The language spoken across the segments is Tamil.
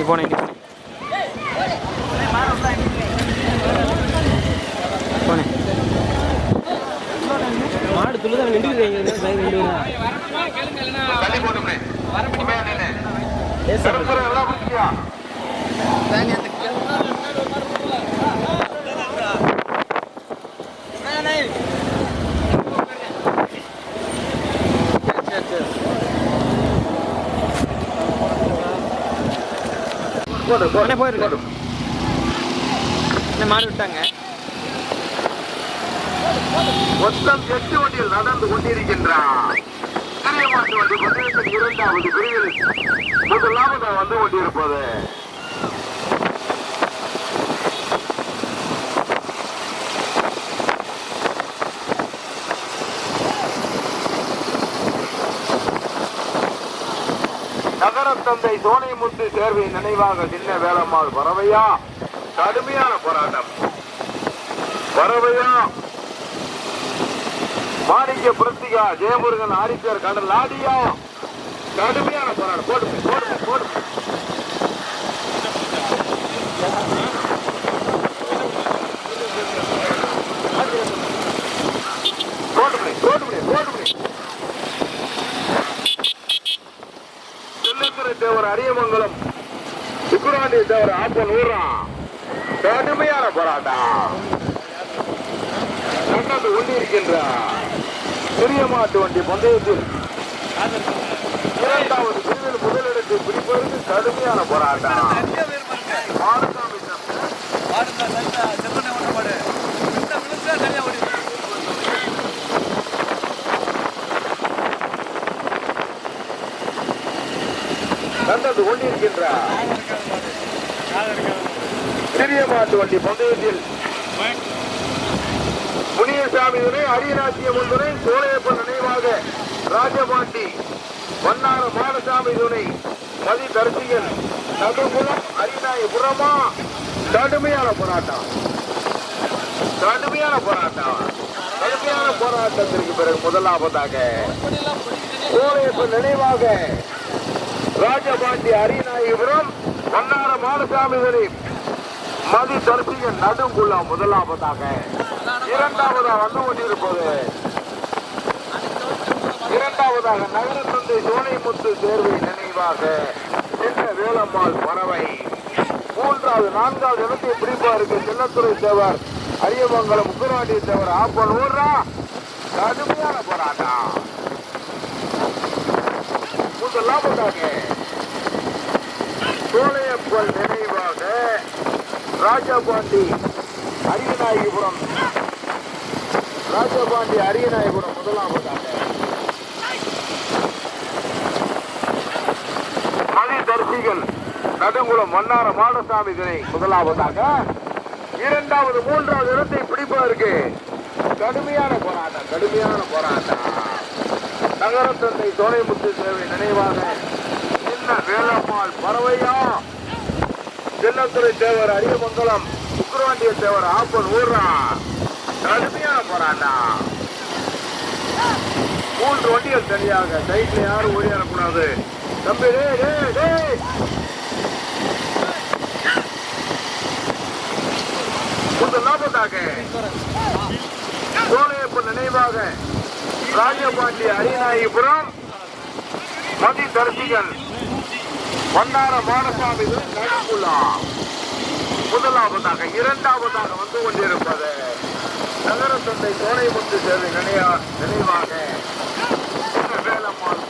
நீ போனே போனே. மாடு துள்ளுதான் நின்றுக்கிறீங்க தள்ளி போட்டுமே போடு போயிருக்கு என்ன மாடு விட்டாங்க. மொத்தம் எட்டு வண்டியில் நடந்து கொண்டிருக்கின்றார் சிறிய மாட்டு வண்டி இரண்டாவது பிரிவில் முதலாவது வந்து கொண்டிருப்பது. நகரத்தந்தை சோனைமுத்து சேர்வை நினைவாக சின்ன வேலம்மாள் பறவையா? கடுமையான போராட்டம். பறவையா? மாணிக்க பிருத்திகா ஜெயமுருகன் ஆரிக்கர் கடல் ஆடியா கடுமையான போராட்டம். போடு போடு போடு போடுமே போடுமே போடுமே செல்லத்துறை தேவர் அரியமங்கலம் சுக்குராண்டி தேவர் ஆப்பன் ஊர்றான். கடுமையான போராட்டம். நடந்து கொண்டிருக்கின்றார் பெரிய மாட்டு வண்டி பந்தயத்தில் இரண்டாவது பிரிவில் முதலிடத்தை பிடிப்பதற்கு கடுமையான போராட்டம். மாடசாமி தம்பி, நடந்து கொண்டிருக்கின்றார் சிறிய மாட்டு வண்டி பந்தயத்தில். முனியசாமி துணை அரியராஜ்யம் துணை சோழையப்பன் நினைவாக ராஜபாண்டி வண்ணார மாடசாமி துணை மதி தரிசிகன் நகர்புறம் அரிநாயபுரமா கடுமையான போராட்டம். கடுமையான போராட்டம். கடுமையான போராட்டத்திற்கு பிறகு முதலாவதாக சோழையப்பன் நினைவாக ராஜபாண்டி அரியநாயபுரம் வண்ணார மாடசாமி துணை மதி தரிசிகன் நடுங்குள்ள முதலாவதாக. இரண்டாவதாக வந்து கொண்டிருப்பது. இரண்டாவதாக நகரத்தந்தை சோனைமுத்து தேர்வை நினைவாக என்ன வேலம்மாள் பறவை. மூன்றாவது நான்காவது இடத்தை பிடிப்பாருக்கு சின்னத்துறை தேவர் அரியமங்கலம் முக்கராண்டி தேவர் ஆப்பன் ஊர்ரா. கடுமையான போராட்டம். முதலாவதாக சோழையப்பன் நினைவாக ராஜபாண்டி அரியநாயகிபுரம். ராஜபாண்டி அரியநாயகிபுரம் முதலாவதாக. மதி தரிசிகள் நடுங்குளம் மன்னார மாடசாமி தினை முதலாவதாக. இரண்டாவது மூன்றாவது இடத்தை பிடிப்பதற்கு கடுமையான போராட்டம் கடுமையான போராட்டம். நகரத்தந்தை முத்து சேவை நினைவாக சின்ன வேலம்மாள் பறவையா? செல்லத்துறை தேவர் அரியமங்கலம் சுக்கரவாண்டிய தேவர் ஆப்பன் ஊர்றா கடுமையா போராட்டம் மூன்று வண்டிகள் தனியாக சைட்ல யாரும் ஓடியாரக்கூடாது. தம்பி டேய் டேய் டேய். முதலாவதாக சோழையப்பன் நினைவாக ராஜபாண்டி அரியநாயகிபுரம் மதி தரிசிகள் வண்ணார மாடசாமி நடுக்குள்ளா முதலாவதாக இரண்டாவதாக வந்து கொண்டிருப்பது நகர சந்தை கோடைமுத்து சேவை நினைவா நினைவாக. வேலம்மாள்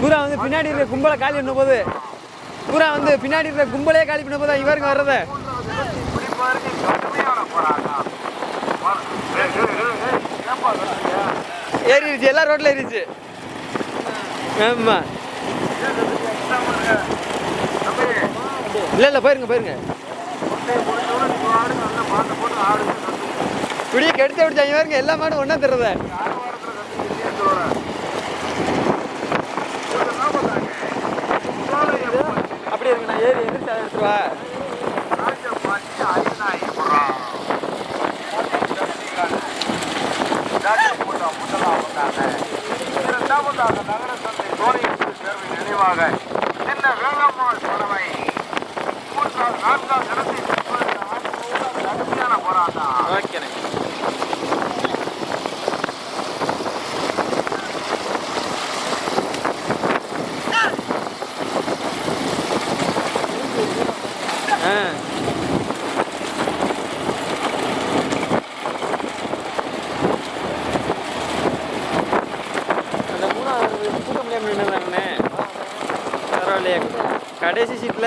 பூரா வந்து பின்னாடி இருக்க கும்பலை காலி பண்ண போது பூரா வந்து பின்னாடி இருக்க கும்பலே காலி பண்ண போது இவருங்க வர்றத. ஏறிடுச்சு எல்லா ரோட்ல ஏறிடுச்சு. ஆமா. இல்லை இல்லை போயிருங்க போயிருங்க. இப்படியே கெடுத்து விடுச்சாங்க பாருங்க எல்லா மாடும் ஒன்றா தர்றதை 出来。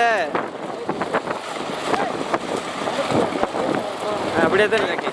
இருக்குல்ல அப்படியே தான் இருக்கு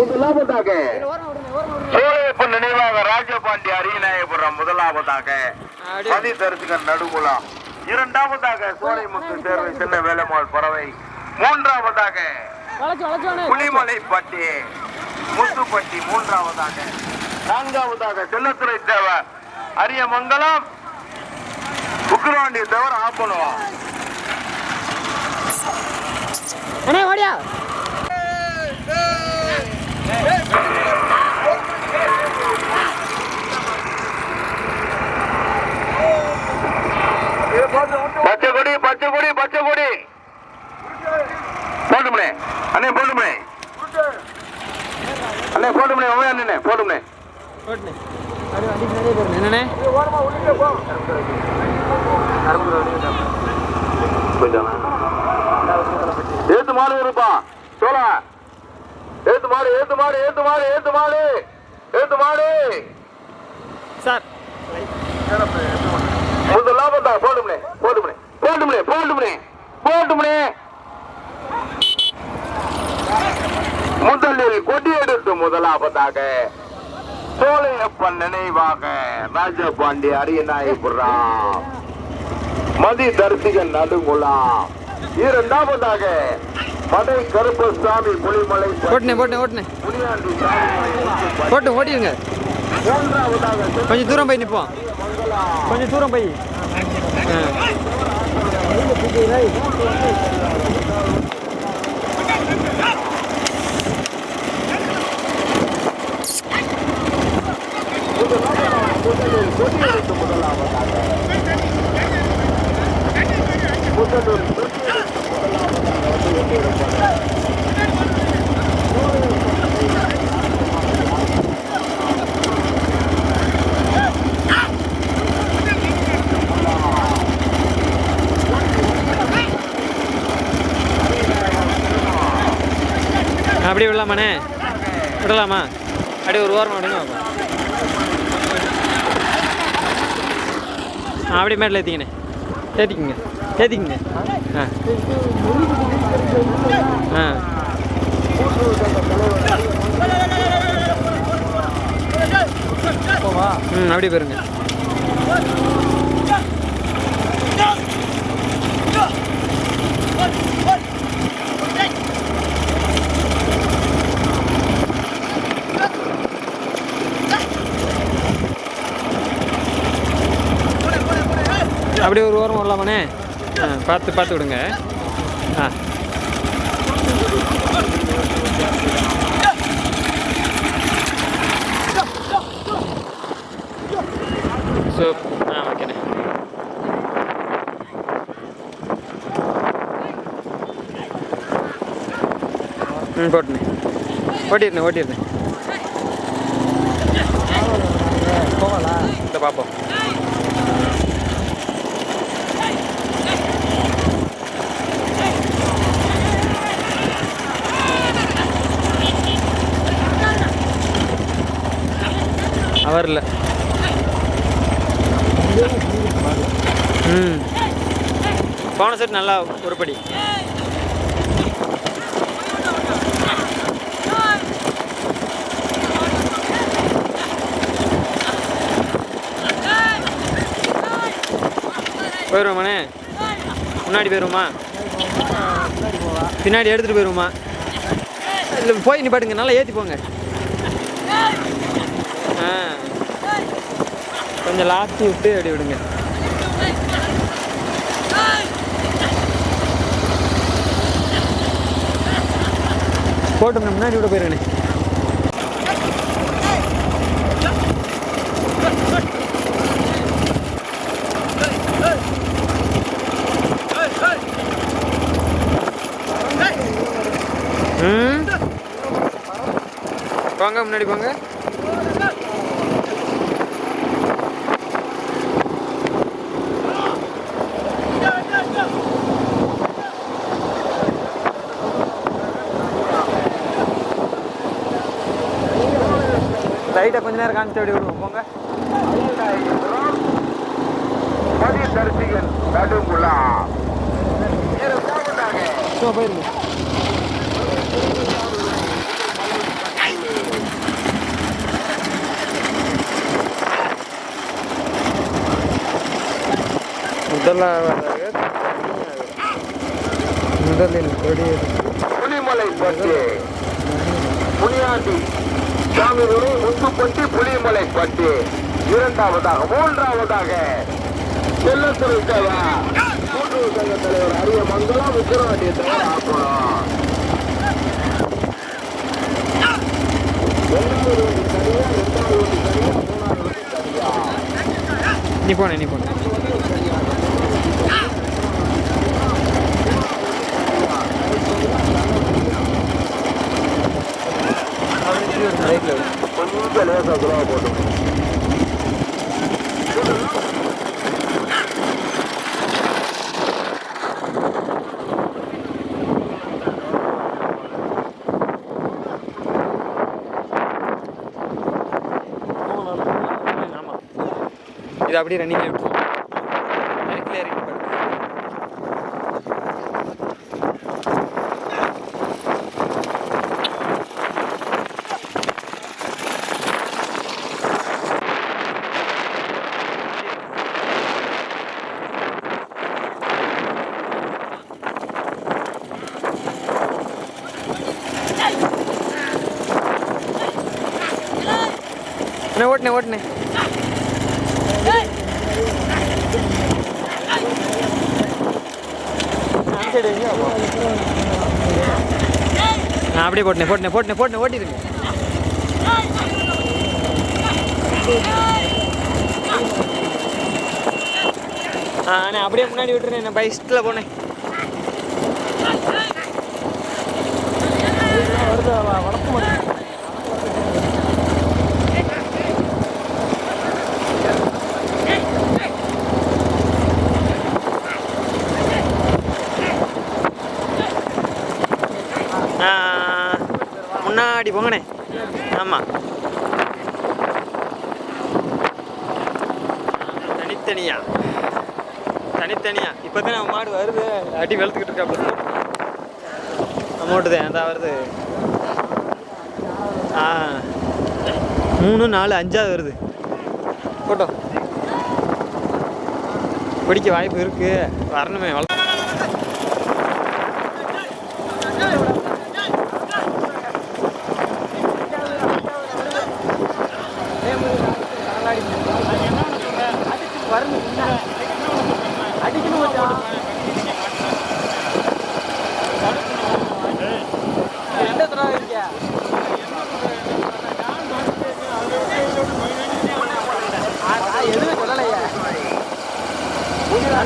முதலாவதாக சூழையப்பன் நினைவாக ராஜபாண்டி அரியநாயபுரம் முதலாவதாக மதிதரிசுகன் நடுகுலாம் இரண்டாவதாக சோலைமுத்து தேர்வை சின்ன வேலம்மாள் பறவை. மூன்றாவதாக புலிமலைப்பட்டி முத்துப்பட்டி மூன்றாவதாக. நான்காவதாக செல்லத்துறை தேவர் அரியமங்கலம். உக்ரவாண்டி தேவர் ஆப்பனுவா. ஓடியா. Ei! Ei! முதலில் கொடி எடுத்து முதலாவதாக சோழையப்பன் நினைவாக ராஜபாண்டி அரியநாயபுரம். மதி தரிசிகன் நடுங்குலாம். இரண்டாவதாக மதை கருப்பசாமி புலிமலை ஓட்டுனே ஓட்டுனே சாமி போட்டு ஓட்டிடுங்க கொஞ்சம் தூரம் போய் நிற்போம் கொஞ்சம் தூரம் போய். ஆ அப்படியே விடலாமாண்ணே? விடலாமா? அப்படியே ஒரு வாரம் விடுங்க பாப்போம். ஆ அப்படியே மேட்டில் ஏற்றிக்கண்ணே ஏற்றிக்கிங்க ஏற்றிக்கிங்க ஆ. ஆ. ம் அப்படியே போயிருங்க அப்படியே ஒரு ஓரம் வரலாமாண்ணே ஆ பார்த்து பார்த்து விடுங்க. ஆ. ஸோ ஆ ஓகேண்ணே. ம் போட்டுண்ணே. ஓட்டிடுண்ணே ஓட்டிடுண்ணே. போகலாம் இந்த பார்ப்போம் வரல ம். போன செட் நல்லா உருப்படி. போயிடுவோமாண்ணே முன்னாடி போயிடுவோமா பின்னாடி எடுத்துகிட்டு போயிடுவோமா இல்லை போய் நிப்பாட்டுங்க நல்லா ஏற்றி போங்க. ஆ. கொஞ்சம் லாத்தி விட்டு அப்படி விடுங்க. போட்டு முன்னாடி விட போயிருங்கண்ணே. வாங்க போங்க முன்னாடி போங்க. லைட்டை கொஞ்ச நேரம் காமிச்சு அப்படி விடுவோம். போங்க. மதி தரிசிகன் போயிருங்க. முதலாவதாக முதலில் கொடியது புலிமலை பற்றி புலியாண்டி சாமி சாமிகுடி முத்துப்பட்டி புளிமலைப்பட்டி இரண்டாவதாக மூன்றாவதாக செல்லத்துறை சேவா கூட்டுறவு சங்க தலைவர் அரிய மங்களம் விக்கிரவாண்டிய தலைவர் ஆக்கணும் நீ போன நீ போன. கொஞ்சம் லேசா சுலா போட்டு ஆமாம் இது அப்படியே ரன்னிங் ஆகிடுச்சு எனக்குள்ளே இறங்கி பாரு. அண்ணே ஓட்டுனே ஓட்டுனே. நான் அப்படியே போட்டேன் போட்டேன் போட்டேன் போட்டேன் ஓட்டிடுங்க. ஆ நான் அப்படியே முன்னாடி விட்டுறேன் நான் பைஸ்டில் போனேன். ஆ, முன்னாடி போங்கண்ணே. ஆமாம் தனித்தனியா? தனித்தனியா. இப்போ தான் நம்ம மாடு வருது. அடி வெளுத்துக்கிட்டு இருக்காப்புல அமௌண்ட்டு தான். அந்த வருது. ஆ. மூணு நாலு அஞ்சாவது வருது. போட்டோம் பிடிக்க வாய்ப்பு இருக்கு. வரணுமே வள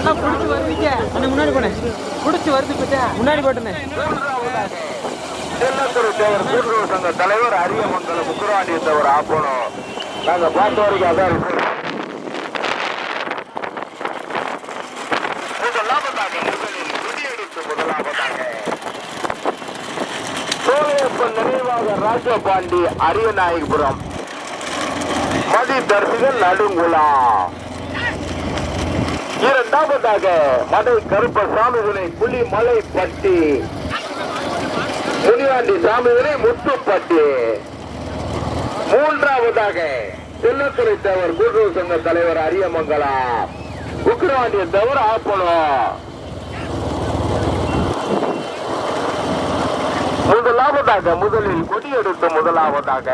நல்லா பிடிச்சி வருவீங்க. அண்ணா முன்னாடி போனேன். பிடிச்சி வருது போயிட்டேன் முன்னாடி போட்டேனே தென்னத்துறை தேவர் கூட்டுறவு சங்க தலைவர் அரியமங்கலம் முக்குராண்டி தேவர் ஆப்பணும் நாங்க பார்த்த வரைக்கும் அதான் இருக்கு நினைவாக ராஜபாண்டி அரியநாயகபுரம். மதி தரிசிகள் நடுங்குலாம் இரண்டாவதாக மதை கருப்பசாமிகளை புலிமலை பட்டி முனியாண்டி சாமிகளை முத்துப்பட்டி. மூன்றாவதாக செல்லத்துறை தேவர் கூட்டுறவு சங்க தலைவர் அரியமங்கலா. உக்கிரவாண்டிய தேவர் ஆப்பணம் முதலாவதாக முதலில் கொடியெடுத்து முதலாவதாக.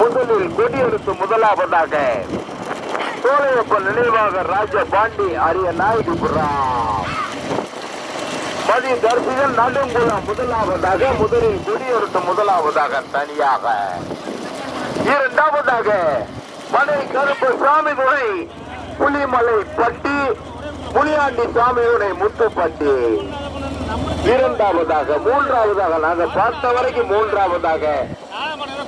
முதலில் கொடியெடுத்து முதலாவதாக சோழையப்பன் நினைவாக ராஜ பாண்டி அரிய நாயுடுபுரம் மதி தரிசிகள் நடுங்குளம் முதலாவதாக முதலில் குடியரசு முதலாவதாக தனியாக. இரண்டாவதாக மலை கருப்பு சாமி துறை புலிமலை பட்டி புலியாண்டி சாமியுடைய முத்துப்பட்டி. இரண்டாவதாக மூன்றாவதாக நாங்கள் பார்த்த வரைக்கும் மூன்றாவதாக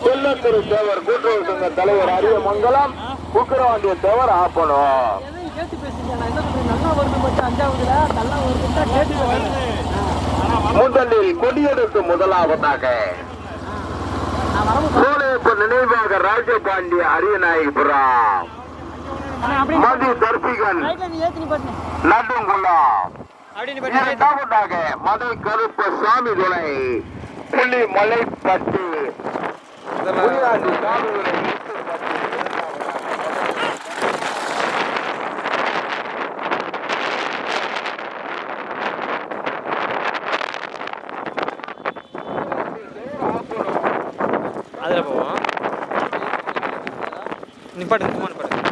செல்லத்திரு தேவர் கூட்டுறவு சங்க தலைவர் அரியமங்கலம் குக்கரவாண்டிய தேவர் ஆப்பணும். முதலில் கொடியெடுத்து முதலாவதாக. நினைவாக ராஜபாண்டிய அரியநாயகபுரம் மதி தர்பிகன் நடுங்குளம். இரண்டாவதாக மதை கருப்ப சாமி துணை புலி மலைப்பட்டி சாமி துணை முத்துப்பட்டி. அதில் போவோம் நிப்பாட்டு சும்மா நிப்பாட்டு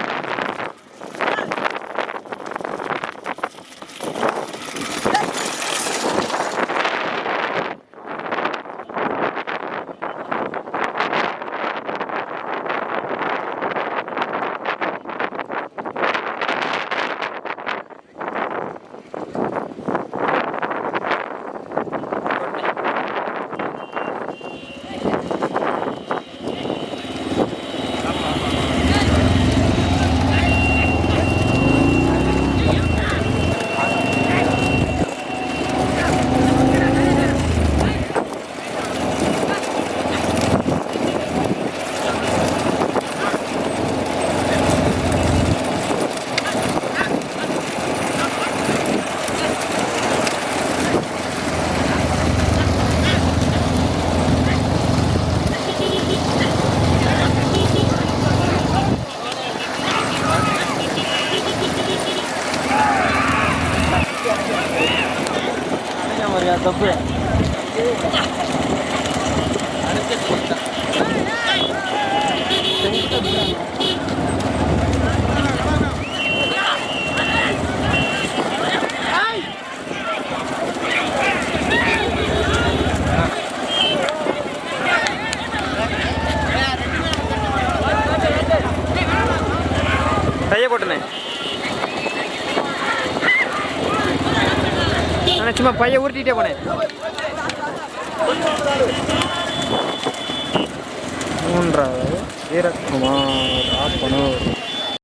தப்பு கையை போட்டுனே. நான் சும்மா பைய உருட்டிகிட்டே போனேன் மூன்றாவது வீரக்குமார் ஆப்பனூர்